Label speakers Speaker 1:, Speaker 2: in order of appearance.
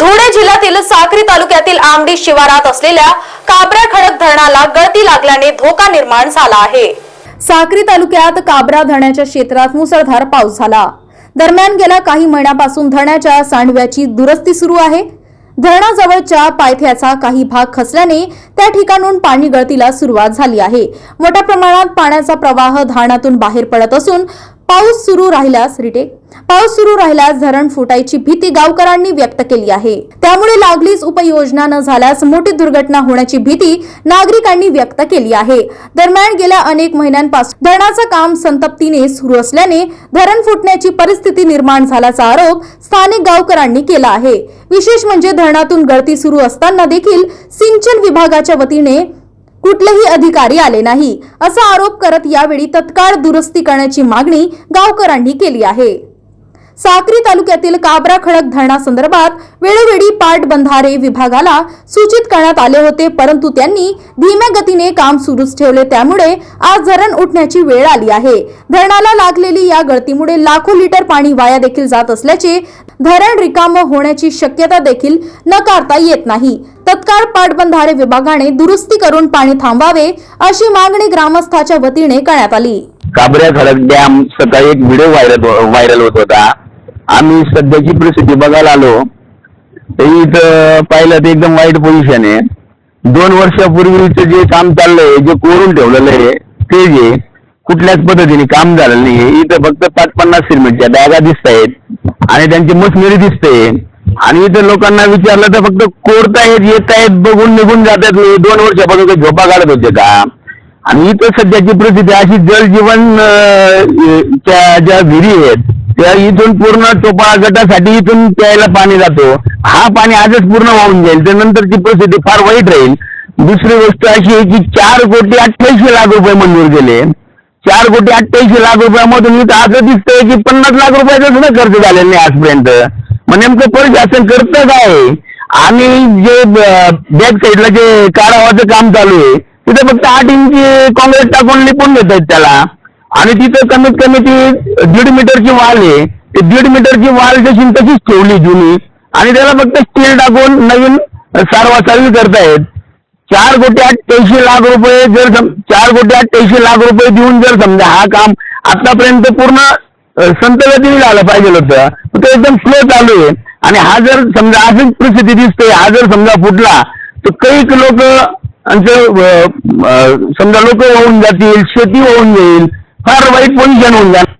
Speaker 1: धुळे जिल्ह्यातील साक्री तालुक्यातील आमडी शिवारात असलेल्या काबरा खडक धरणाला गळती लागल्याने धोका निर्माण झाला आहे. साक्री तालुक्यात काबरा धरणाच्या क्षेत्रात मुसळधार पाऊस झाला. दरम्यान गेल्या काही महिन्यापासून धरणाच्या सांडव्याची दुरुस्ती सुरू आहे. धरणाजवळच्या पायथ्याचा काही भाग खचल्याने त्या ठिकाणून पाणी गळतीला सुरुवात झाली आहे. मोठ्या प्रमाणात पाण्याचा प्रवाह धरणातून बाहेर पडत असून पाऊस सुरू राहिल्यास रिटेक. पाऊस सुरू राहिल्यास धरण फुटायची भीती गावकऱ्यांनी व्यक्त केली आहे. त्यामुळे लागलीच उपाययोजना न झाल्यास मोठी दुर्घटना होण्याची भीती नागरिकांनी व्यक्त केली आहे. दरम्यान गेल्या अनेक महिन्यांपासून धरणाचं काम संतप्तीने सुरू असल्याने धरण फुटण्याची परिस्थिती निर्माण झाल्याचा आरोप स्थानिक गावकऱ्यांनी केला आहे. विशेष म्हणजे धरणातून गळती सुरू असताना देखील सिंचन विभागाच्या वतीने कुठलेही अधिकारी आले नाही. असा आरोप करत यावेळी तत्काळ दुरुस्ती करण्याची मागणी गावकऱ्यांनी केली आहे. साक्री तालुक्यातील काबरा खडक धरणासंदर्भात वेळोवेळी पाटबंधारे विभागाला सूचित करण्यात आले होते परंतु त्यांनी धीम्या गतीने काम सुरूच ठेवले. त्यामुळे आज धरण उठण्याची वेळ आली आहे. धरणाला लागलेली या गळतीमुळे लाखो लिटर पाणी वाया देखील जात असल्याचे धरण रिकाम होण्याची शक्यता देखील नकारता येत नाही. तत्काळ पाटबंधारे विभागाने दुरुस्ती करून पाणी थांबवावे अशी मागणी ग्रामस्थाच्या वतीने करण्यात आली.
Speaker 2: काबऱ्या खडक डॅम सकाळी एक व्हिडिओ व्हायरल हो- व्हायरल होत होता. आम्ही सध्याची परिस्थिती बघायला आलो. तर इथं पाहिलं तर एकदम वाईट पोझिशन आहे. दोन वर्षापूर्वीचं जे काम चाललंय जे कोरून ठेवलेलं आहे ते जे कुठल्याच पद्धतीने काम झालेलं नाहीये. इथं फक्त पाच पन्नास सिमेंटच्या बॅगा दिसत आहेत आणि त्यांची मशनरी दिसते. आणि इथं लोकांना विचारलं तर फक्त कोरतायत येत आहेत बघून निघून जातात आहेत दोन वर्षापासून काही झोपा काढत होते का? आणि इथं सध्याची परिस्थिती अशी जलजीवन च्या ज्या विहिरी आहेत त्या इथून पूर्ण टोपा गटासाठी इथून प्यायला पाणी जातो. हा पाणी आजच पूर्ण वाहून जाईल. त्यानंतरची परिस्थिती फार वाईट राहील. दुसरी गोष्ट अशी आहे की चार कोटी अठ्ठ्याऐंशी लाख रुपये मंजूर केले. चार कोटी अठ्ठ्याऐंशी लाख रुपयामधून इथं असं दिसतंय की पन्नास लाख रुपयाचा सुद्धा खर्च झालेला नाही आजपर्यंत. मग नेमकं प्रशासन करतं काय? आणि जे बॅक साईडला जे काढावाचं काम चालू आहे तिथे फक्त आठ इंची काँग्रेस टाकून लिपून देत आहेत त्याला. आणि तिथं कमीत कमी ती दीड मीटरची वाल आहे. ते दीड मीटरची वाल जशी तशीच ठेवली जुनी. आणि त्याला फक्त स्टील टाकून नवीन सारवासारवी करतायत. चार कोटी अठ्ठ्याऐंशी लाख रुपये जर चार कोटी अठ्ठ्याऐंशी लाख रुपये देऊन जर समजा हा काम आतापर्यंत पूर्ण संत गतीने झालं पाहिजे होतं. पण तो एकदम स्लो चालू आहे. आणि हा जर समजा अशीच परिस्थिती दिसते हा जर समजा फुटला तर कैक लोक समजा लोक वाहून जातील शेती वाहून जाईल फार वाईट पोझिशन होऊन जाईल